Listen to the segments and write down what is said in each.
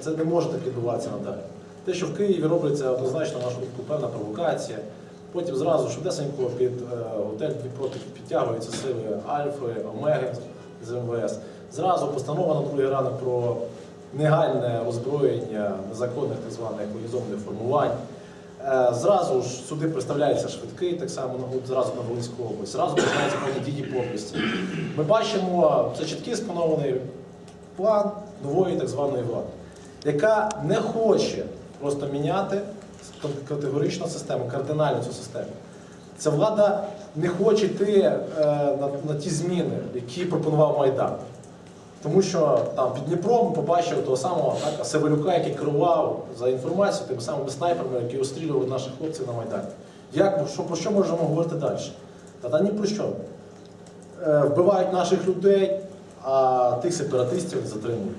Це не може так відбуватися надалі. Те, що в Києві робиться однозначно на нашу певна провокація. Потім зразу швидесенько під е, готель Дніпро підтягуються сили Альфи, Омеги з МВС. Зразу постанова на другий ранок про негайне озброєння незаконних так званих воєнізованих формувань. Е, Зразу ж сюди представляється швидкий, так само зразу на Волинську область. Зразу починаються дії по. Ми бачимо це чіткий спланований план нової так званої влади, яка не хоче просто міняти категорично систему, кардинально цю систему. Ця влада не хоче йти е, на, на ті зміни, які пропонував Майдан. Тому що там під Дніпром ми побачили того самого так, Севелюка, який керував за інформацією тими самими снайперами, які розстрілювали наших хлопців на Майдані. Як, що, про що можемо говорити далі? Та, та ні про що. Е, вбивають наших людей, а тих сепаратистів затримують.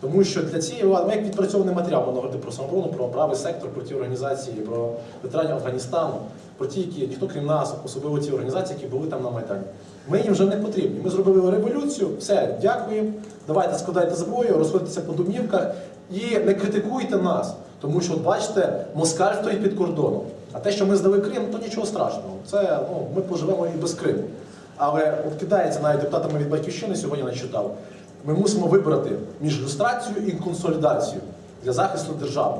Тому що для цієї влади, ми як відпрацьований матеріал, можна говорити про самооборону, про правий сектор, про ті організації, про ветеранів Афганістану, про ті, які ніхто крім нас, особливо ті організації, які були там на Майдані. Ми їм вже не потрібні. Ми зробили революцію, все, дякуємо, давайте складайте зброю, розходьтеся по домівках і не критикуйте нас. Тому що, от бачите, москаль стоїть під кордоном. А те, що ми здали Крим, то нічого страшного. Це ну, ми поживемо і без Криму. Але от кидається навіть депутатами від батьківщини сьогодні начитав. Ми мусимо вибрати між люстрацією і консолідацією для захисту держави.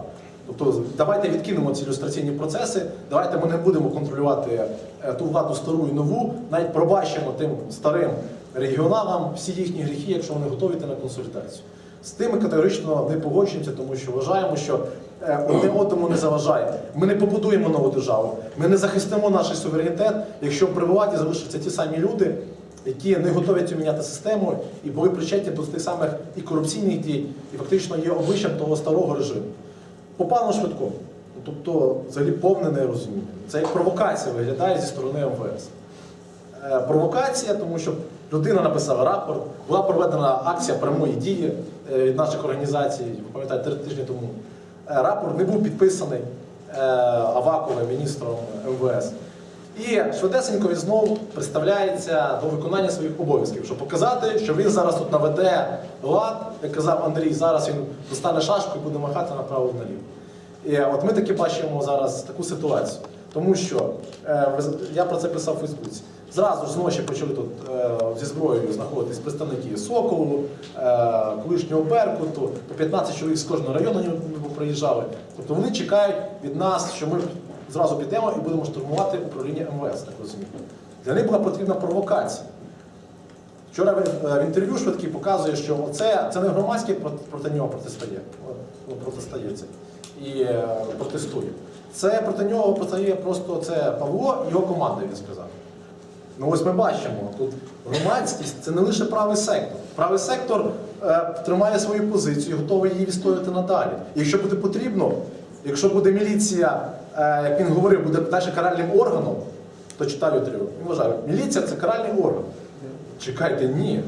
Тобто давайте відкинемо ці люстраційні процеси, давайте ми не будемо контролювати е, ту владу стару і нову, навіть пробачимо тим старим регіоналам всі їхні гріхи, якщо вони готові на консолідацію. З тим ми категорично не погоджуємося, тому що вважаємо, що е, одне одному не заважає. Ми не побудуємо нову державу, ми не захистимо наш суверенітет, якщо при владі залишаться ті самі люди, які не готові міняти систему і були причетні до тих самих і корупційних дій, і фактично є обличчям того старого режиму. Попало швидко. Тобто, взагалі повне нерозуміння. Це як провокація виглядає зі сторони МВС. Е, Провокація, тому що людина написала рапорт, була проведена акція прямої дії е, від наших організацій, ви пам'ятаєте, три тижні тому. Е, Рапорт не був підписаний Аваковим, міністром МВС. І швидесенько він знову представляється до виконання своїх обов'язків, щоб показати, що він зараз тут наведе лад, як казав Андрій, зараз він достане шашку і буде махати направо наліво. І от ми таки бачимо зараз таку ситуацію. Тому що е, я про це писав у Фейсбуці. Зразу ж зночі почали тут е, зі зброєю знаходитись представники Соколу, е, колишнього Беркуту, по 15 чоловік з кожного району приїжджали. Тобто вони чекають від нас, що ми зразу підемо і будемо штурмувати управління МВС, так розумію. Для них була потрібна провокація. Вчора е, в інтерв'ю швидкий показує, що це, це не громадський проти, нього протистає, протистається і е, протестує. Це проти нього протистоє просто це Павло і його команда, він сказав. Ну ось ми бачимо, тут громадськість це не лише правий сектор. Правий сектор е, тримає свою позицію, готовий її відстоювати надалі. Якщо буде потрібно, якщо буде міліція, як він говорив, буде далі каральним органом, то читав інтерв'ю, він вважає, міліція це каральний орган. Чекайте, ні.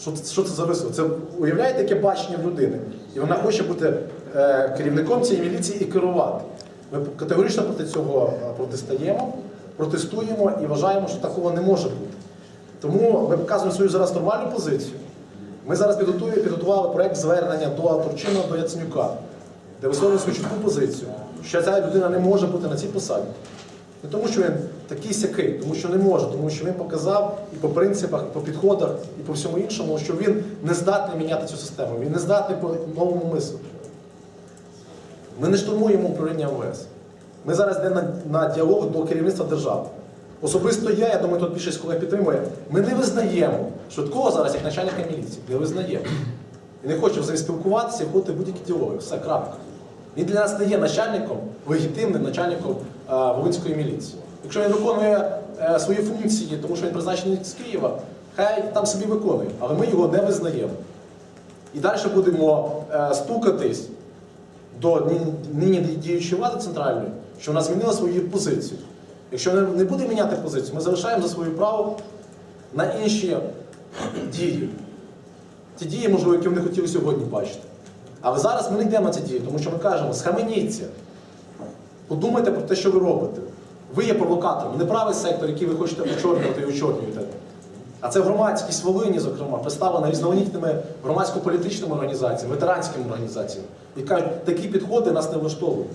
Що, це- що це за вислов? Це уявляєте, яке бачення в людини? І вона хоче бути е, керівником цієї міліції і керувати. Ми категорично проти цього е, протистаємо, протестуємо і вважаємо, що такого не може бути. Тому ми показуємо свою зараз нормальну позицію. Ми зараз підготували проект звернення до Турчина, до Яценюка, де висловлюємо свою чітку позицію, що ця людина не може бути на цій посаді. Не тому, що він такий сякий, тому що не може, тому що він показав і по принципах, і по підходах, і по всьому іншому, що він не здатний міняти цю систему, він не здатний по новому мислити. Ми не штурмуємо управління МВС. Ми зараз йдемо на, на діалог до керівництва держави. Особисто я, я думаю, тут більшість колег підтримує. Ми не визнаємо швидкого зараз як начальника міліції. Не визнаємо. І не хочемо з ним спілкуватися в будь-які діалоги. Все, крапка. Він для нас не є начальником, легітимним начальником е, Волинської міліції. Якщо він виконує е, свої функції, тому що він призначений з Києва, хай там собі виконує, але ми його не визнаємо. І далі будемо е, стукатись до нині діючої влади центральної, що вона змінила свою позицію. Якщо не- не буде міняти позицію, ми залишаємо за своє право на інші дії. Ті дії, можливо, які вони хотіли сьогодні бачити. Але зараз ми не йдемо на ці дії, тому що ми кажемо, схаменіться. Подумайте про те, що ви робите. Ви є провокатором, не правий сектор, який ви хочете очорнювати і очорнюєте. А це громадськість Волині, зокрема, представлена різноманітними громадсько-політичними організаціями, ветеранськими організаціями, і кажуть, такі підходи нас не влаштовують.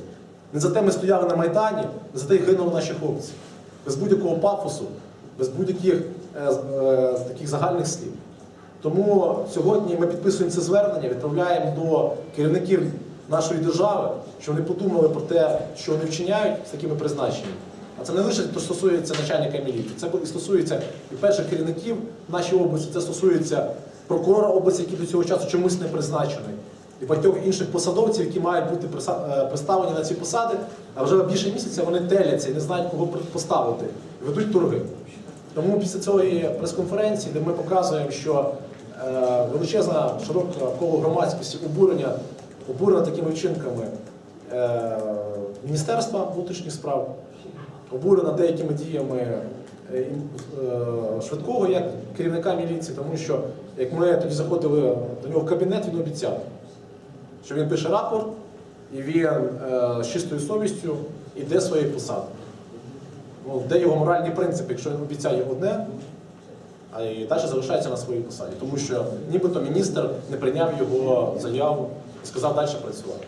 Не за те ми стояли на Майдані, не за те гинули наші хлопці. Без будь-якого пафосу, без будь-яких е, е, таких загальних слів. Тому сьогодні ми підписуємо це звернення, відправляємо до керівників нашої держави, щоб вони подумали про те, що вони вчиняють з такими призначеннями. А це не лише то стосується начальника міліції, це стосується і перших керівників в нашій області, це стосується прокурора області, який до цього часу чомусь не призначений, і багатьох інших посадовців, які мають бути е, представлені на ці посади, а вже більше місяця вони теляться і не знають, кого поставити, ведуть торги. Тому після цієї прес-конференції, де ми показуємо, що величезна широке коло громадськості обурення, обурена такими вчинками е, Міністерства внутрішніх справ, обурена деякими діями е, е, швидкого як керівника міліції, тому що як ми тоді заходили до нього в кабінет, він обіцяв, що він пише рапорт і він е, з чистою совістю йде своєї посади. Ну, де його моральні принципи, якщо він обіцяє одне, а і далі залишається на своїй посаді. Тому що нібито міністр не прийняв його заяву і сказав далі працювати.